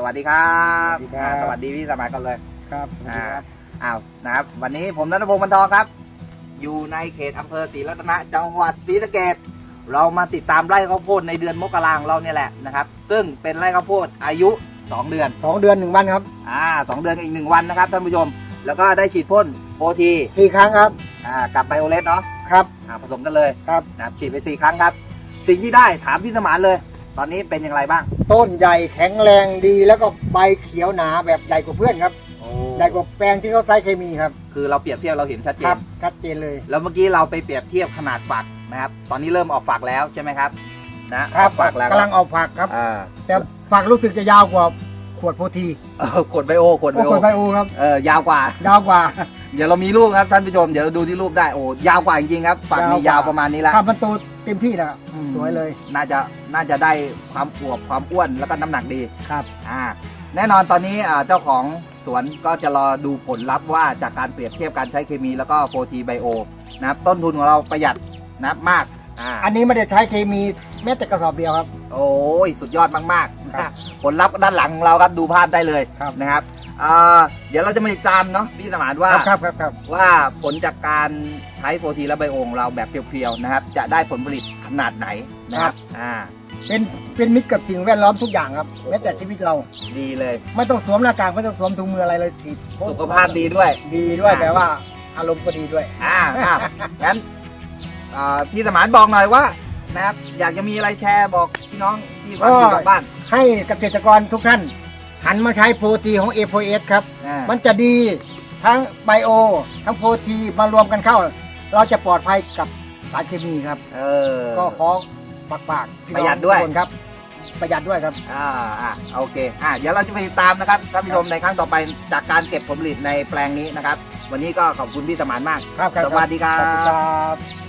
สวัสดีครับสวัสดีครับ อ่าสวัสดีพี่สมัยก่อนเลย ครับ อ่าอ้าวนะครับ วันนี้ผมนัทพงศ์บรรทองครับ อยู่ในเขตอำเภอศรีรัตนะจังหวัดศรีสะเกษเรามาติดตามไร่ข้าวโพดในเดือนมกราของเราเนี่ยแหละนะครับ ซึ่งเป็นไร่ข้าวโพดอายุ 2 เดือน สองเดือนหนึ่งวันครับอ่าสองเดือนกับอีกหนึ่งวันนะครับท่านผู้ชม แล้วก็ได้ฉีดพ่นโอทีสี่ครั้งครับอ่ากับไบโอเลสเนาะครับ อ่าผสมกันเลยครับ นะครับฉีดไปสี่ครั้งครับ สิ่งที่ได้ถามพี่สมานเลย ตอนนี้เป็นอย่างไรบ้าง ต้นใหญ่แข็งแรงดีแล้วก็ใบเขียวหนาแบบใหญ่กว่าเพื่อนครับใหญ่กว่าแปลงที่เขาใช้เคมีครับ คือเราเปรียบเทียบเราเห็นชัดเจครันบชัดเจนเลย แล้วเมื่อกี้เราไปเปรียบเทียบขนาดฝักนะครับ ตอนนี้เริ่มออกฝักแล้วใช่ไหมครับ นะออกฝักแล้วกำลังเอาฝักครับ อ่าแต่ฝักรู้สึกจะยาวกว่าขวดโพธีเออขวดไบโอขวดไบโอ้โอขวดไบโอครับ เออยาวกว่า ยาวกว่าเดี๋ยวเรามีรูปครับท่านผู้ชมเดี๋ยวเราดูที่รูปได้โอ้ยาวกว่าจริงๆครับฝักนี้ยายาววกว่าประมาณนี้แล้วครับมันโต เต็มที่แล้วอืม สวยเลยน่าจะน่าจะได้ความอวบความอ้วนแล้วก็น้ำหนักดีครับ อ่าแน่นอนตอนนี้อ่าเจ้าของสวนก็จะรอดูผลลัพธ์ว่าจากการเปรียบเทียบการใช้เคมีแล้วก็โฟทีไบโอนะครับต้นทุนของเราประหยัดนะครับมากอ่าอันนี้ไม่ได้ใช้เคมีแม้แต่กระสอบเดียวครับ โอ้ยสุดยอดมากๆ ครับผลลัพธ์ด้านหลังของเราครับดูภาพได้เลยครับ นะครับอ่าเดี๋ยวเราจะมาติดตามเนาะพี่สมานว่า ครับครับครับ ว่าผลจากการใช้โฟทีและไบโอของเราแบบเพียวๆนะครับ จะได้ผลผลิตขนาดไหนนะครับอ่าเป็นเป็นมิตรกับสิ่งแวดล้อมทุกอย่างครับแม้แต่ชีวิตเรา ดีเลย ไม่ต้องสวมหน้ากากไม่ต้องสวมถุงมืออะไรเลยฉีดสุขภาพดีด้วย ดีด้วยอ่าแต่ว่าอารมณ์ก็ดีด้วย อ่าอ่างั้นอ่าพี่สมานบอกหน่อยว่านะครับอยากจะมีอะไรแชร์บอกพี่น้อง ที่ฟังอยู่ก็ทางบ้านให้เกษตรกรทุกท่าน หันมาใช้โปรตีของ a อ s ครับ อ่ามันจะดีทั้งไบโอ ทั้งโปรตีมารวมกันเข้า เราจะปลอดภัยกับสารเคมีครับ เออ ก็ขอฝากฝากพี่ประหยัดน้องด้วย ทุกคนครับ ประหยัดด้วยครับ อ่าอ่าโอเคอ่าเดี๋ยวเราจะไปติดตามนะครับท่านผู้ชมในครั้งต่อไปจากการเก็บผลผลิตในแปลงนี้นะครับ วันนี้ก็ขอบคุณพี่สมานมาก ครับครับสวัสดีครับสวัสดีครับ